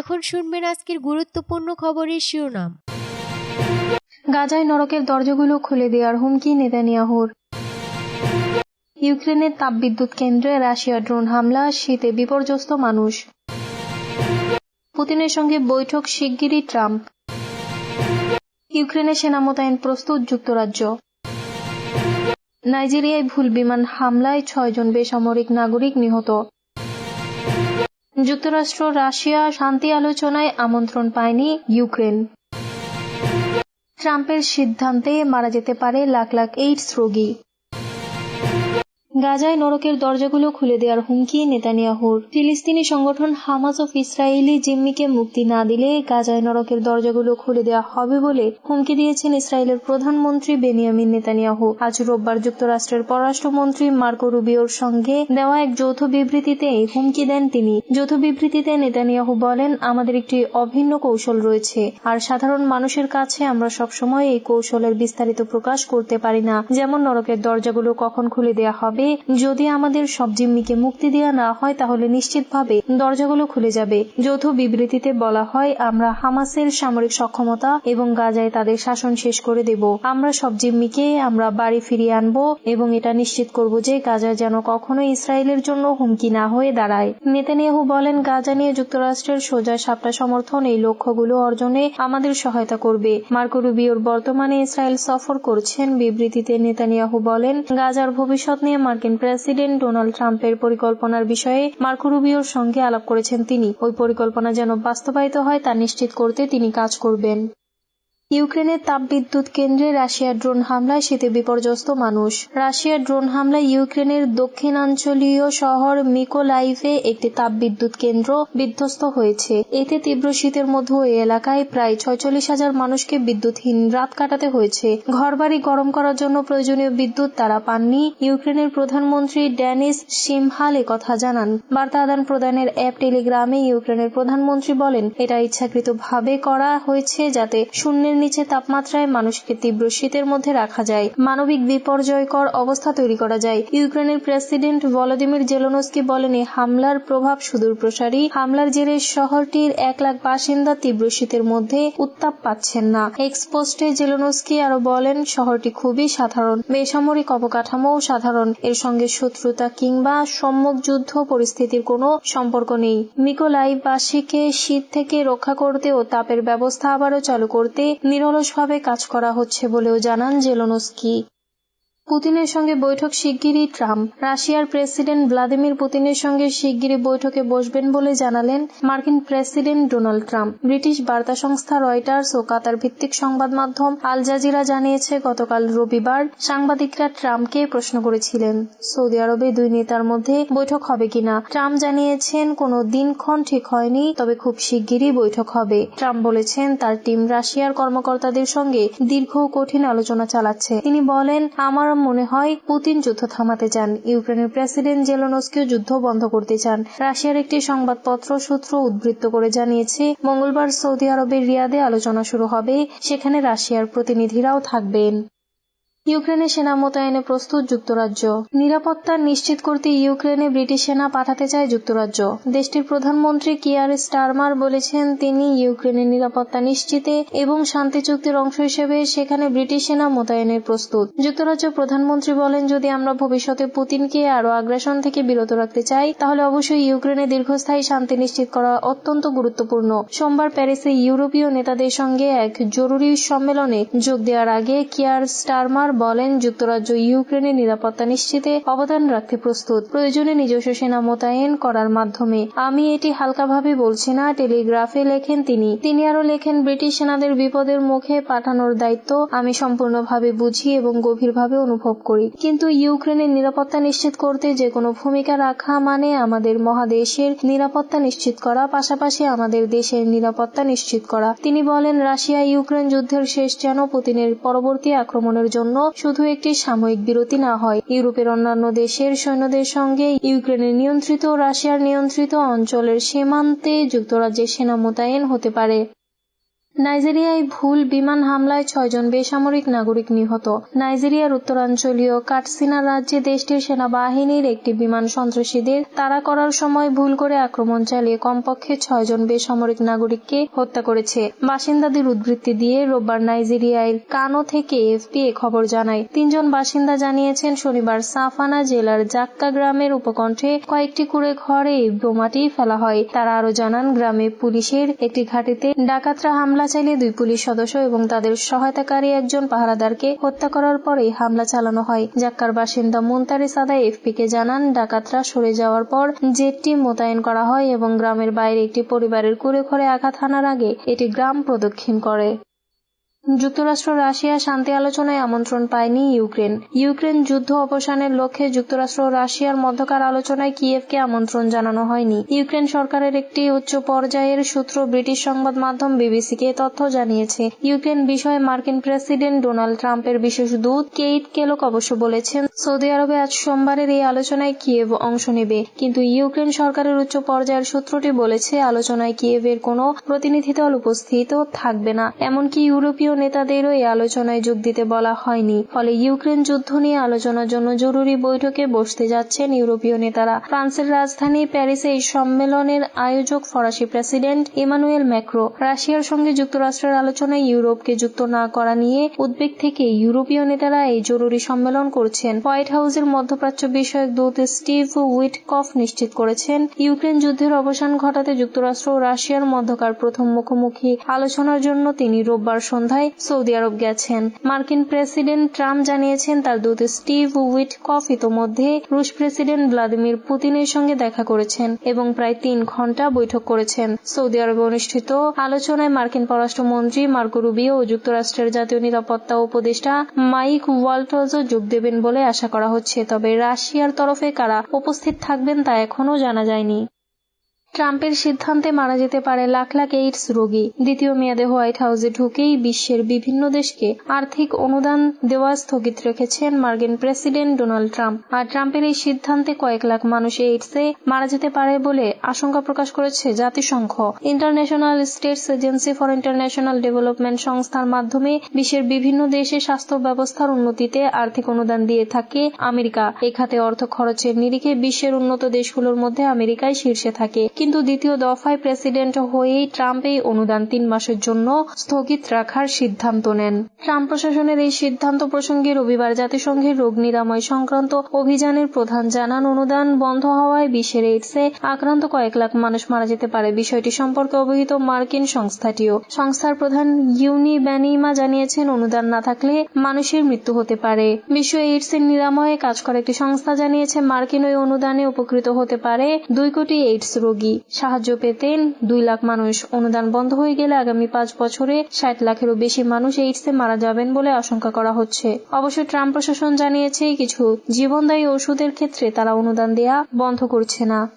এখন শুনবেন আজকের গুরুত্বপূর্ণ খবরের শিরোনাম। গাজায় নরকের দরজাগুলো খুলে দেওয়ার হুমকি নেতানিয়াহুর। ইউক্রেনের তাপবিদ্যুৎ কেন্দ্রে রাশিয়া ড্রোন হামলা, শীতে বিপর্যস্ত মানুষ। পুতিনের সঙ্গে বৈঠক শিগগিরই ট্রাম্প। ইউক্রেনে সেনা মোতায়েন প্রস্তুত যুক্তরাজ্য। নাইজেরিয়ায় ভুল বিমান হামলায় ছয়জন বেসামরিক নাগরিক নিহত। যুক্তরাষ্ট্র, রাশিয়া শান্তি আলোচনায় আমন্ত্রণ পায়নি ইউক্রেন। ট্রাম্পের সিদ্ধান্তে মারা যেতে পারে লাখ লাখ এইডস রোগী। গাজায় নরকের দরজাগুলো খুলে দেওয়ার হুমকি নেতানিয়াহুর। ফিলিস্তিনি সংগঠন হামাস অফ ইসরায়েলি জিম্মিকে মুক্তি না দিলে গাজায় নরকের দরজাগুলো খুলে দেওয়া হবে বলে হুমকি দিয়েছেন ইসরায়েলের প্রধানমন্ত্রী বেনিয়ামিন নেতানিয়াহু। আজ রোববার যুক্তরাষ্ট্রের পররাষ্ট্রমন্ত্রী মার্কো রুবিওর সঙ্গে দেওয়া এক যৌথ বিবৃতিতে হুমকি দেন তিনি। যৌথ বিবৃতিতে নেতানিয়াহু বলেন, আমাদের একটি অভিন্ন কৌশল রয়েছে, আর সাধারণ মানুষের কাছে আমরা সবসময় এই কৌশলের বিস্তারিত প্রকাশ করতে পারি না। যেমন নরকের দরজাগুলো কখন খুলে দেওয়া হবে যদি আমাদের সব জিম্মিকে মুক্তি দেওয়া না হয়, তাহলে নিশ্চিতভাবে দরজাগুলো খুলে যাবে। যৌথ বিবৃতিতে বলা হয়, আমরা হামাসের সামরিক সক্ষমতা এবং গাজায় তাদের শাসন শেষ করে দেব। আমরা সব জিম্মিকে আমরা বাড়ি ফিরিয়ে আনব এবং এটা নিশ্চিত করব যে গাজা যেন কখনো ইসরায়েলের জন্য হুমকি না হয়ে দাঁড়ায়। নেতানিয়াহু বলেন, গাজা নিয়ে যুক্তরাষ্ট্রের সোজা সাপটা সমর্থন এই লক্ষ্যগুলো অর্জনে আমাদের সহায়তা করবে। মার্কো রুবিওর বর্তমানে ইসরায়েল সফর করছেন বিবৃতিতে নেতানিয়াহু বলেন, গাজার ভবিষ্যৎ নিয়ে মার্কিন প্রেসিডেন্ট ডোনাল্ড ট্রাম্পের পরিকল্পনার বিষয়ে মার্কো রুবিওর সঙ্গে আলাপ করেছেন তিনি। ওই পরিকল্পনা যেন বাস্তবায়িত হয় তা নিশ্চিত করতে তিনি কাজ করবেন। ইউক্রেনের তাপবিদ্যুৎ কেন্দ্রে রাশিয়ার ড্রোন হামলায় শীতে বিপর্যস্ত মানুষ। রাশিয়ার ড্রোন হামলায় ইউক্রেনের দক্ষিণাঞ্চলীয় শহর মিকোলাইভে একটি তাপবিদ্যুৎ কেন্দ্র বিধ্বস্ত হয়েছে। এতে তীব্র শীতের মধ্যে ওই এলাকায় প্রায় ছয়চল্লিশ হাজার মানুষকে বিদ্যুৎহীন রাত কাটাতে হয়েছে। ঘরবাড়ি গরম করার জন্য প্রয়োজনীয় বিদ্যুৎ তারা পাননি। ইউক্রেনের প্রধানমন্ত্রী ড্যানিস সিমহাল কথা জানান। বার্তা আদান প্রদানের অ্যাপ টেলিগ্রামে ইউক্রেনের প্রধানমন্ত্রী বলেন, এটা ইচ্ছাকৃতভাবে করা হয়েছে যাতে শূন্যের নিচে তাপমাত্রায় মানুষকে তীব্র শীতের মধ্যে রাখা যায়। মানবিক বিপর্যয়কর অবস্থা তৈরি করা যায়। ইউক্রেনের প্রেসিডেন্ট ভলোদিমির জেলোনস্কি বলেন হামলার প্রভাব সুদূর প্রসারী। হামলার জেরে শহরটির এক লাখ বাসিন্দা তীব্র শীতের মধ্যে উত্তাপ পাচ্ছেন না। এক্সপোস্টে জেলোনস্কি আরও বলেন, শহরটি খুবই সাধারণ, বেসামরিক অবকাঠামোও সাধারণ। এর সঙ্গে শত্রুতা কিংবা সম্মুখ যুদ্ধ পরিস্থিতির কোনো সম্পর্ক নেই। মিকোলাইভবাসীকে শীত থেকে রক্ষা করতে ও তাপের ব্যবস্থা আবারও চালু করতে নিরলসভাবে কাজ করা হচ্ছে বলেও জানান জেলোনস্কি। পুতিনের সঙ্গে বৈঠক শিগগিরই ট্রাম্প। রাশিয়ার প্রেসিডেন্ট ভ্লাদিমির পুতিনের সঙ্গে শিগগিরই বৈঠকে বসবেন বলে জানালেন মার্কিন প্রেসিডেন্ট ডোনাল্ড ট্রাম্প। ব্রিটিশ বার্তা সংস্থা রয়টার্স ও কাতার ভিত্তিক সংবাদ মাধ্যম আল জাজিরা জানিয়েছে, গতকাল রবিবার সাংবাদিকরা ট্রাম্পকে প্রশ্ন করেছিলেন, সৌদি আরবে দুই নেতার মধ্যে বৈঠক হবে কিনা? ট্রাম্প জানিয়েছেন, কোনো দিনক্ষণ ঠিক হয়নি, তবে খুব শিগগিরই বৈঠক হবে। ট্রাম্প বলেছেন, তার টিম রাশিয়ার কর্মকর্তাদের সঙ্গে দীর্ঘ কঠিন আলোচনা চালাচ্ছে। তিনি বলেন, আমার মনে হয় পুতিন যুদ্ধ থামাতে চান। ইউক্রেনের প্রেসিডেন্ট জেলোনস্কিও যুদ্ধ বন্ধ করতে চান। রাশিয়ার একটি সংবাদপত্র সূত্র উদ্বৃত্ত করে জানিয়েছে, মঙ্গলবার সৌদি আরবের রিয়াদে আলোচনা শুরু হবে। সেখানে রাশিয়ার প্রতিনিধিরাও থাকবেন। ইউক্রেনে সেনা মোতায়েনে প্রস্তুত যুক্তরাজ্য। নিরাপত্তা নিশ্চিত করতে ইউক্রেনে ব্রিটিশ সেনা পাঠাতে চায় যুক্তরাজ্য। দেশটির প্রধানমন্ত্রী কিয়ার স্টারমার বলেছেন, তিনি ইউক্রেনের নিরাপত্তা নিশ্চিতে এবং শান্তি চুক্তির অংশ হিসেবে সেখানে ব্রিটিশ সেনা মোতায়েনের প্রস্তুত। যুক্তরাজ্য প্রধানমন্ত্রী বলেন, যদি আমরা ভবিষ্যতে পুতিনকে আরও আগ্রাসন থেকে বিরত রাখতে চাই, তাহলে অবশ্যই ইউক্রেনে দীর্ঘস্থায়ী শান্তি নিশ্চিত করা অত্যন্ত গুরুত্বপূর্ণ। সোমবার প্যারিসে ইউরোপীয় নেতাদের সঙ্গে এক জরুরি সম্মেলনে যোগ দেওয়ার আগে কিয়ার স্টারমার বলেন, যুক্তরাজ্য ইউক্রেনের নিরাপত্তা নিশ্চিতে অবদান রাখতে প্রস্তুত। প্রয়োজনে নিজস্ব সেনা মোতায়েন করার মাধ্যমে। আমি এটি হালকাভাবে বলছি না, টেলিগ্রাফে লেখেন তিনি। তিনি আরও লেখেন, ব্রিটিশ সেনাদের বিপদের মুখে পাঠানোর দায়িত্ব আমি সম্পূর্ণভাবে বুঝি এবং গভীরভাবে অনুভব করি। কিন্তু ইউক্রেনের নিরাপত্তা নিশ্চিত করতে যে কোনো ভূমিকা রাখা মানে আমাদের মহাদেশের নিরাপত্তা নিশ্চিত করা, পাশাপাশি আমাদের দেশের নিরাপত্তা নিশ্চিত করা। তিনি বলেন, রাশিয়া ইউক্রেন যুদ্ধের শেষ যেন পুতিনের পরবর্তী আক্রমণের জন্য শুধু একটি সাময়িক বিরতি না হয়। ইউরোপের অন্যান্য দেশের সৈন্যদের সঙ্গে ইউক্রেনের নিয়ন্ত্রিত রাশিয়ার নিয়ন্ত্রিত অঞ্চলের সীমান্তে যুক্তরাজ্যের সেনা মোতায়েন হতে পারে। নাইজেরিয়ায় ভুল বিমান হামলায় ছয়জন বেসামরিক নাগরিক নিহত। নাইজেরিয়ার উত্তরাঞ্চলীয় কাটসিনা রাজ্যে দেশটির সেনাবাহিনীর একটি বিমান সন্ত্রাসীদের তাড়া করার সময় ভুল করে আক্রমণ চালিয়ে কমপক্ষে ছয়জন বেসামরিক নাগরিককে হত্যা করেছে। বাসিন্দাদের উদ্বৃত্তি দিয়ে রোববার নাইজেরিয়ার কানো থেকে এফপি এ খবর জানায়। তিনজন বাসিন্দা জানিয়েছেন, শনিবার সাফানা জেলার জাক্কা গ্রামের উপকণ্ঠে কয়েকটি কুড়ে ঘরে বোমাটি ফেলা হয়। তারা আরও জানান, গ্রামে পুলিশের একটি ঘাঁটিতে ডাকাতরা হামলা চালিয়ে দুই পুলিশ সদস্য এবং তাদের সহায়তাকারী একজন পাহারাদারকে হত্যা করার পরেই হামলা চালানো হয়। জাক্কার বাসিন্দা মুন্তারি সাদা এফপি কে জানান, ডাকাতরা সরে যাওয়ার পর জেটটি মোতায়েন করা হয় এবং গ্রামের বাইরে একটি পরিবারের কুড়ে ঘরে আঘাত হানার আগে এটি গ্রাম প্রদক্ষিণ করে। যুক্তরাষ্ট্র, রাশিয়া শান্তি আলোচনায় আমন্ত্রণ পায়নি ইউক্রেন। ইউক্রেন যুদ্ধ অবসানের লক্ষ্যে যুক্তরাষ্ট্র, রাশিয়ার মধ্যকার আলোচনায় কিয়েভকে আমন্ত্রণ জানানো হয়নি। ইউক্রেন সরকারের একটি উচ্চ পর্যায়ের সূত্র ব্রিটিশ সংবাদ মাধ্যম বিবিসিকে তথ্য জানিয়েছে। ইউক্রেন বিষয়ে মার্কিন প্রেসিডেন্ট ডোনাল্ড ট্রাম্পের বিশেষ দূত কেইট কেলক অবশ্য বলেছেন, সৌদি আরবে আজ সোমবারের এই আলোচনায় কিয়েভ অংশ নেবে। কিন্তু ইউক্রেন সরকারের উচ্চ পর্যায়ের সূত্রটি বলেছে, আলোচনায় কিয়েভের কোনো প্রতিনিধি দল উপস্থিত থাকবে না। এমনকি ইউরোপীয় নেতাদেরও এই আলোচনায় যোগ দিতে বলা হয়নি। ফলে ইউক্রেন যুদ্ধ নিয়ে আলোচনার জন্য জরুরি বৈঠকে বসতে যাচ্ছেন ইউরোপীয় নেতারা। ফ্রান্সের রাজধানী প্যারিসে এই সম্মেলনের আয়োজক ফরাসি প্রেসিডেন্ট ইমানুয়েল ম্যাক্রো। রাশিয়ার সঙ্গে যুক্তরাষ্ট্রের আলোচনায় ইউরোপকে যুক্ত না করা নিয়ে উদ্বেগ থেকে ইউরোপীয় নেতারা এই জরুরি সম্মেলন করছেন। হোয়াইট হাউসের মধ্যপ্রাচ্য বিষয়ক দূত স্টিভ উইটকফ নিশ্চিত করেছেন, ইউক্রেন যুদ্ধের অবসান ঘটাতে যুক্তরাষ্ট্র ও রাশিয়ার মধ্যকার প্রথম মুখোমুখি। আলোচনার জন্য তিনি রোববার সন্ধ্যায় সৌদি আরব গেছেন। মার্কিন প্রেসিডেন্ট ট্রাম্প জানিয়েছেন তার দূত স্টিভ উইটকফ ইতোমধ্যে রুশ প্রেসিডেন্ট ভ্লাদিমির পুতিনের সঙ্গে দেখা করেছেন এবং প্রায় তিন ঘণ্টা বৈঠক করেছেন। সৌদি আরবে অনুষ্ঠিত আলোচনায় মার্কিন পররাষ্ট্রমন্ত্রী মার্কো রুবিও ও যুক্তরাষ্ট্রের জাতীয় নিরাপত্তা উপদেষ্টা মাইক ওয়াল্টজও যোগ দেবেন বলে আশা করা হচ্ছে, তবে রাশিয়ার তরফে কারা উপস্থিত থাকবেন তা এখনও জানা যায়নি। ট্রাম্পের সিদ্ধান্তে মারা যেতে পারে লাখ লাখ এইডস রোগী। দ্বিতীয় মেয়াদে হোয়াইট হাউসে ঢুকেই বিশ্বের বিভিন্ন দেশকে আর্থিক অনুদান দেওয়া স্থগিত রেখেছেন মার্কিন প্রেসিডেন্ট ডোনাল্ড ট্রাম্প। আর ট্রাম্পের এই সিদ্ধান্তে কয়েক লাখ মানুষ এইডসে মারা যেতে পারে বলে আশঙ্কা প্রকাশ করেছে জাতিসংঘ। International states agency for international development সংস্থার মাধ্যমে বিশ্বের বিভিন্ন দেশে স্বাস্থ্য ব্যবস্থার উন্নতিতে আর্থিক অনুদান দিয়ে থাকে আমেরিকা। এ খাতে অর্থ খরচের নিরিখে বিশ্বের উন্নত দেশগুলোর মধ্যে আমেরিকায় শীর্ষে থাকে। কিন্তু দ্বিতীয় দফায় প্রেসিডেন্ট হয়েই ট্রাম্প এই অনুদান তিন মাসের জন্য স্থগিত রাখার সিদ্ধান্ত নেন। ট্রাম্প প্রশাসনের এই সিদ্ধান্ত প্রসঙ্গে রবিবার জাতিসংঘের রোগ নিরাময় সংক্রান্ত অভিযানের প্রধান জানান, অনুদান বন্ধ হওয়ায় বিশ্বের এইডসে আক্রান্ত কয়েক লাখ মানুষ মারা যেতে পারে। বিষয়টি সম্পর্কে অবহিত মার্কিন সংস্থাটিও। সংস্থার প্রধান ইউনি ব্যানিমা জানিয়েছেন, অনুদান না থাকলে মানুষের মৃত্যু হতে পারে। বিশ্ব এইডস এর নিরাময়ে কাজ করা একটি সংস্থা জানিয়েছে, মার্কিন ওই অনুদানে উপকৃত হতে পারে দুই কোটি এইডস রোগী। সাহায্য পেতেন। দুই লাখ মানুষ অনুদান বন্ধ হয়ে গেলে আগামী পাঁচ বছরে ষাট লাখেরও বেশি মানুষ এইডসে মারা যাবেন বলে আশঙ্কা করা হচ্ছে। অবশ্য ট্রাম্প প্রশাসন জানিয়েছে, কিছু জীবনদায়ী ওষুধের ক্ষেত্রে তারা অনুদান দেয়া বন্ধ করছে না।